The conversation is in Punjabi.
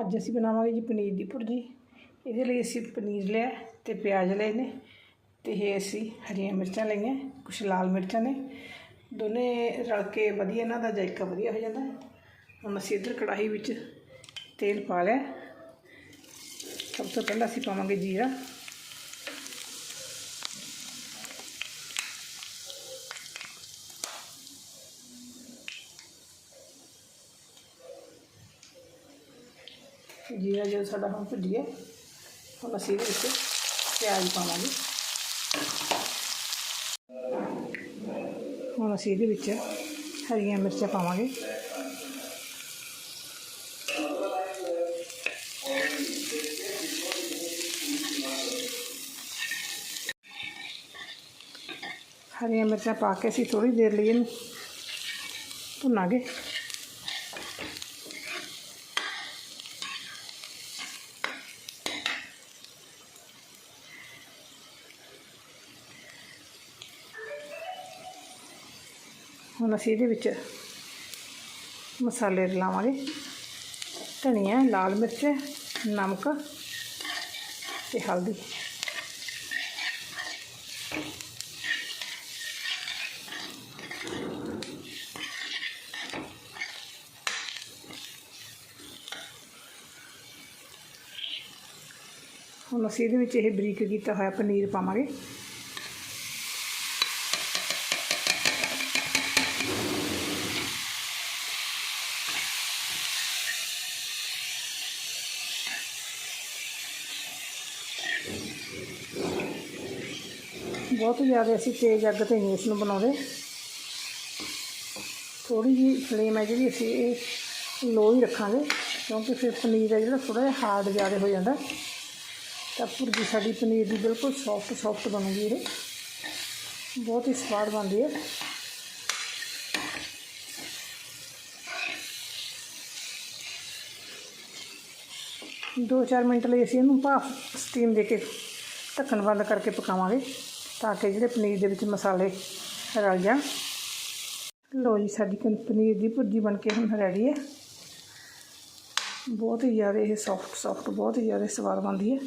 ਅੱਜ ਅਸੀਂ ਬਣਾਵਾਂਗੇ ਜੀ ਪਨੀਰ ਦੀ ਭੁਰਜੀ। ਇਹਦੇ ਲਈ ਅਸੀਂ ਪਨੀਰ ਲਿਆ ਤੇ ਪਿਆਜ਼ ਲਏ ਨੇ ਤੇ ਇਹ ਅਸੀਂ ਹਰੀਆਂ ਮਿਰਚਾਂ ਲਈਆਂ, ਕੁਛ ਲਾਲ ਮਿਰਚਾਂ ਨੇ। ਦੋਨੇ ਰਲ ਕੇ ਵਧੀਆ ਇਹਨਾਂ ਦਾ ਜਾਇਕਾ ਵਧੀਆ ਹੋ ਜਾਂਦਾ ਹੁਣ ਅਸੀਂ ਇੱਧਰ ਕੜਾਹੀ ਵਿੱਚ ਤੇਲ ਪਾ ਲਿਆ। ਸਭ ਤੋਂ ਪਹਿਲਾਂ ਅਸੀਂ ਪਾਵਾਂਗੇ ਜੀਰਾ। ਜੀਰਾ ਜਦੋਂ ਸਾਡਾ ਹੁਣ ਭੁੱਜ ਗਿਆ ਹੁਣ ਅਸੀਂ ਇਹਦੇ ਵਿੱਚ ਪਿਆਜ਼ ਪਾਵਾਂਗੇ। ਹੁਣ ਅਸੀਂ ਇਹਦੇ ਵਿੱਚ ਹਰੀਆਂ ਮਿਰਚਾਂ ਪਾਵਾਂਗੇ। ਹਰੀਆਂ ਮਿਰਚਾਂ ਪਾ ਕੇ ਅਸੀਂ ਥੋੜੀ ਦੇਰ ਲਈ ਇਹਨੂੰ ਭੁੰਨਾਂਗੇ। ਹੁਣ ਅਸੀਂ ਇਹਦੇ ਵਿੱਚ ਮਸਾਲੇ ਰਲਾਵਾਂਗੇ। ਧਨੀਆ, ਲਾਲ ਮਿਰਚ, ਨਮਕ ਤੇ ਹਲਦੀ। ਹੁਣ ਅਸੀਂ ਇਹਦੇ ਵਿੱਚ ਇਹ ਬਰੀਕ ਕੀਤਾ ਹੋਇਆ ਪਨੀਰ ਪਾਵਾਂਗੇ। ਬਹੁਤ ਜ਼ਿਆਦਾ ਅਸੀਂ ਤੇਜ਼ ਅੱਗ ਤੇ ਨਹੀਂ ਇਸ ਨੂੰ ਬਣਾਉਂਦੇ। ਥੋੜੀ ਜਿਹੀ ਫਲੇਮ ਹੈ ਜਿਹੜੀ ਅਸੀਂ ਇਹ ਲੋ ਹੀ ਰੱਖਾਂਗੇ, ਕਿਉਂਕਿ ਫਿਰ ਪਨੀਰ ਹੈ ਜਿਹੜਾ ਥੋੜਾ ਜਿਹਾ ਹਾਰਡ ਜ਼ਿਆਦਾ ਹੋ ਜਾਂਦਾ। ਤਾਂ ਭੁਰਜੀ ਸਾਡੀ ਪਨੀਰ ਦੀ ਬਿਲਕੁਲ ਸੌਫਟ ਸੌਫਟ ਬਣੂਗੀ ਇਹ। ਬਹੁਤ ਹੀ ਸਵਾਦ ਬਣਦੀ ਹੈ। ਦੋ ਚਾਰ ਮਿੰਟ ਲਈ ਅਸੀਂ ਇਹਨੂੰ ਭਾਫ ਸਟੀਮ ਦੇ ਕੇ ਢੱਕਣ ਬੰਦ ਕਰਕੇ ਪਕਾਵਾਂਗੇ ਤਾਂ ਕਿ ਜਿਹੜੇ ਪਨੀਰ ਦੇ ਵਿੱਚ ਮਸਾਲੇ ਰਲ ਜਾਣ। ਲੋ ਜੀ, ਸਾਡੀ ਪਨੀਰ ਦੀ ਭੁਰਜੀ ਬਣ ਕੇ ਹੁਣ ਰੈਡੀ ਹੈ। ਬਹੁਤ ਹੀ ਜ਼ਿਆਦਾ ਇਹ ਸੌਫਟ ਸੌਫਟ ਬਹੁਤ ਹੀ ਜ਼ਿਆਦਾ ਸਵਾਦ ਬਣਦੀ ਹੈ।